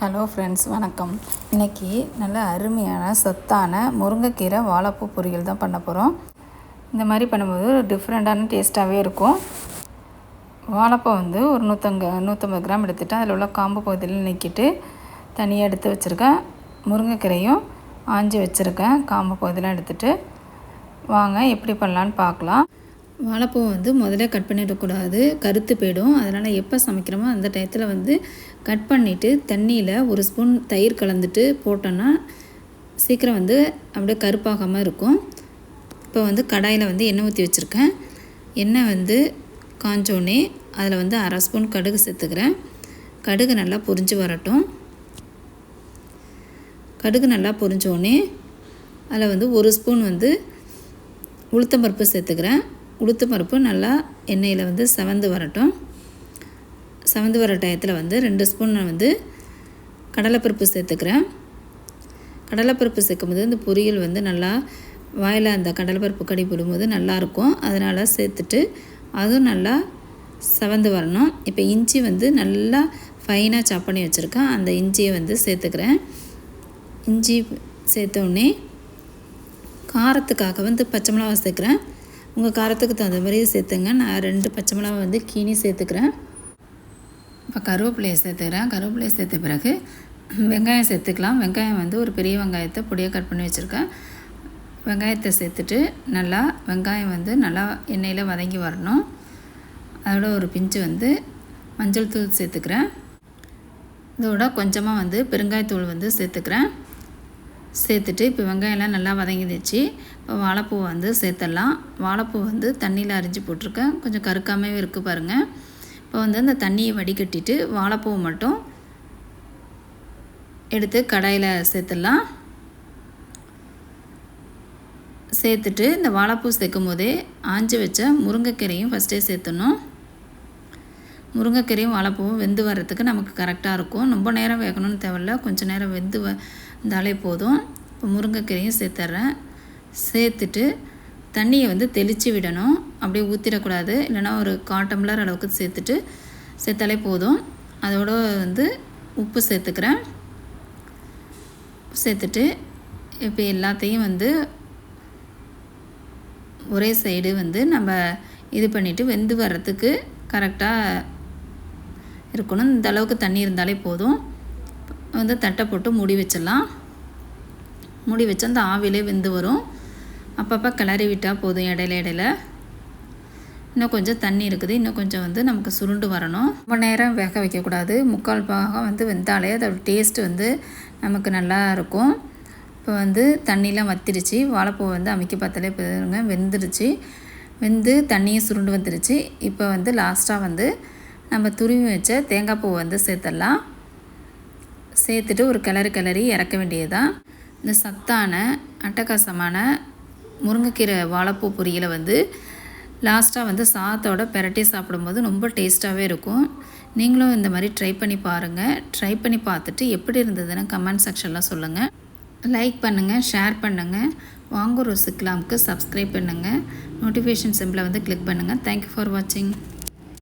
Hello friends வணக்கம். இன்றைக்கி நல்ல அருமையான சத்தான முருங்கைக்கீரை வாழைப்பூ பொரியல் தான் பண்ண போகிறோம் இந்த மாதிரி பண்ணும்போது டிஃப்ரெண்ட்டான டேஸ்ட்டாகவே இருக்கும். வாழைப்பூ வந்து ஒரு நூற்றங்க நூற்றம்பது கிராம் எடுத்துகிட்டு அதில் உள்ள காம்பு பகுதியில் நீக்கிட்டு தனியாக எடுத்து வச்சுருக்கேன். முருங்கைக்கீரையும் ஆஞ்சி வச்சுருக்கேன். காம்பு பகுதியெலாம் எடுத்துகிட்டு வாங்க எப்படி பண்ணலான்னு பார்க்கலாம். வாழைப்பூ வந்து முதல்ல கட் பண்ணிடக்கூடாது. கருத்து போயிடும். அதனால் எப்போ சமைக்கிறோமோ அந்த டயத்தில் வந்து கட் பண்ணிவிட்டு தண்ணியில் ஒரு ஸ்பூன் தயிர் கலந்துட்டு போட்டோன்னா சீக்கிரம் வந்து அப்படியே கருப்பாகாமல் இருக்கும். இப்போ வந்து கடாயில் வந்து எண்ணெய் ஊற்றி வச்சுருக்கேன். எண்ணெய் வந்து காஞ்சோடனே அதில் வந்து அரை ஸ்பூன் கடுகு சேர்த்துக்கிறேன். கடுகு நல்லா பொரிஞ்சு வரட்டும். கடுகு நல்லா பொரிஞ்சோடனே அதில் வந்து ஒரு ஸ்பூன் வந்து உளுத்தம்பருப்பு சேர்த்துக்கிறேன். உளுத்து பருப்பு நல்லா எண்ணெயில் வந்து செவந்து வரட்டும். செவந்து வர டயத்தில் வந்து ரெண்டு ஸ்பூன் நான் வந்து கடலைப்பருப்பு சேர்த்துக்கிறேன். கடலைப்பருப்பு சேர்க்கும்போது இந்த பொரியல் வந்து நல்லா வாயில் அந்த கடலைப்பருப்பு கடி போடும்போது நல்லாயிருக்கும் அதனால் சேர்த்துட்டு அதுவும் நல்லா செவந்து வரணும். இப்போ இஞ்சி வந்து நல்லா ஃபைனாக சாப் பண்ணி வச்சுருக்கேன். அந்த இஞ்சியை வந்து சேர்த்துக்கிறேன். இஞ்சி சேர்த்தோடனே காரத்துக்காக வந்து பச்சை மிளகா சேர்க்குறேன். உங்கள் காரத்துக்கு தகுந்த மாதிரி சேர்த்துங்க. நான் ரெண்டு பச்சை மிளகா வந்து கீனி சேர்த்துக்கிறேன். இப்போ கருவேப்பிலையை சேர்த்துக்கிறேன். கருவேப்பிலையை சேர்த்த பிறகு வெங்காயம் சேர்த்துக்கலாம். வெங்காயம் வந்து ஒரு பெரிய வெங்காயத்தை பொடியாக கட் பண்ணி வச்சுருக்கேன். வெங்காயத்தை சேர்த்துட்டு நல்லா வெங்காயம் வந்து நல்லா எண்ணெயில் வதங்கி வரணும். அதோட ஒரு பிஞ்சு வந்து மஞ்சள் தூள் சேர்த்துக்கிறேன். இதோட கொஞ்சமாக வந்து பெருங்காயத்தூள் வந்து சேர்த்துக்கிறேன். சேர்த்துட்டு இப்போ வெங்காயம்லாம் நல்லா வதங்கிடுச்சு. இப்போ வாழைப்பூ வந்து சேர்த்துடலாம். வாழைப்பூ வந்து தண்ணியில் அரிஞ்சு போட்டிருக்கேன். கொஞ்சம் கருக்காமே இருக்குது பாருங்கள் இப்போ வந்து அந்த தண்ணியை வடிகட்டிட்டு வாழைப்பூவை மட்டும் எடுத்து கடாயில் சேர்த்துடலாம். சேர்த்துட்டு இந்த வாழைப்பூ சேர்க்கும் போதே ஆஞ்சி வச்ச முருங்கைக்கீரையும் ஃபஸ்ட்டே சேர்த்துணும் முருங்கைக்கீரையும் வாழைப்பூவும் வெந்து வர்றதுக்கு நமக்கு கரெக்டாக இருக்கும். ரொம்ப நேரம் வேகணும்னு தேவையில்ல. கொஞ்சம் நேரம் வெந்து வ இருந்தாலே போதும். இப்போ முருங்கைக்கீரையும் சேர்த்துட்றேன். சேர்த்துட்டு தண்ணியை வந்து தெளித்து விடணும். அப்படியே ஊற்றிடக்கூடாது இல்லைனா ஒரு கால் டம்ளர் அளவுக்கு சேர்த்துட்டு சேர்த்தாலே போதும். அதோட வந்து உப்பு சேர்த்துக்கிறேன். சேர்த்துட்டு இப்போ எல்லாத்தையும் வந்து ஒரே சைடு வந்து நம்ம இது பண்ணிவிட்டு வெந்து வர்றதுக்கு கரெக்டாக இருக்கணும். இந்த அளவுக்கு தண்ணி இருந்தாலே போதும். வந்து தட்டை போட்டு மூடி வச்சிடலாம். மூடி வச்சு அந்த ஆவிலே வெந்து வரும். அப்பப்போ கிளறி விட்டால் போதும் இடையில இடையில. இன்னும் கொஞ்சம் தண்ணி இருக்குது. இன்னும் கொஞ்சம் வந்து நமக்கு சுருண்டு வரணும். ரொம்ப நேரம் வேக வைக்கக்கூடாது. முக்கால் பாகம் வந்து வெந்தாலே அதோட டேஸ்ட் வந்து நமக்கு நல்லா இருக்கும். இப்போ வந்து தண்ணியெலாம் வத்திருச்சு. வாழைப்பூ வந்து அமைக்க பார்த்தாலே பாருங்க வெந்துருச்சு. வெந்து தண்ணியும் சுருண்டு வந்துருச்சு. இப்போ வந்து லாஸ்ட்டாக வந்து நம்ம துருவி வச்ச தேங்காய் பூ வந்து சேர்த்துடலாம். சேர்த்துட்டு ஒரு கிளறு கிளறி இறக்க வேண்டியது இந்த சத்தான அட்டகாசமான முருங்கைக்கீரை வாழைப்பூ பொரியலை வந்து லாஸ்ட்டாக வந்து சாத்தோட பெரட்டி சாப்பிடும்போது ரொம்ப டேஸ்ட்டாகவே இருக்கும். நீங்களும் இந்த மாதிரி ட்ரை பண்ணி பாருங்கள் ட்ரை பண்ணி பார்த்துட்டு எப்படி இருந்ததுன்னு கமெண்ட் செக்ஷனில் சொல்லுங்கள் லைக் பண்ணுங்கள் ஷேர் பண்ணுங்கள் வாங்கூர் ருசிக்லாமுக்கு சப்ஸ்கிரைப் பண்ணுங்கள் நோட்டிஃபிகேஷன் சிம்பிளை வந்து கிளிக் பண்ணுங்கள் தேங்க்யூ ஃபார் வாட்சிங்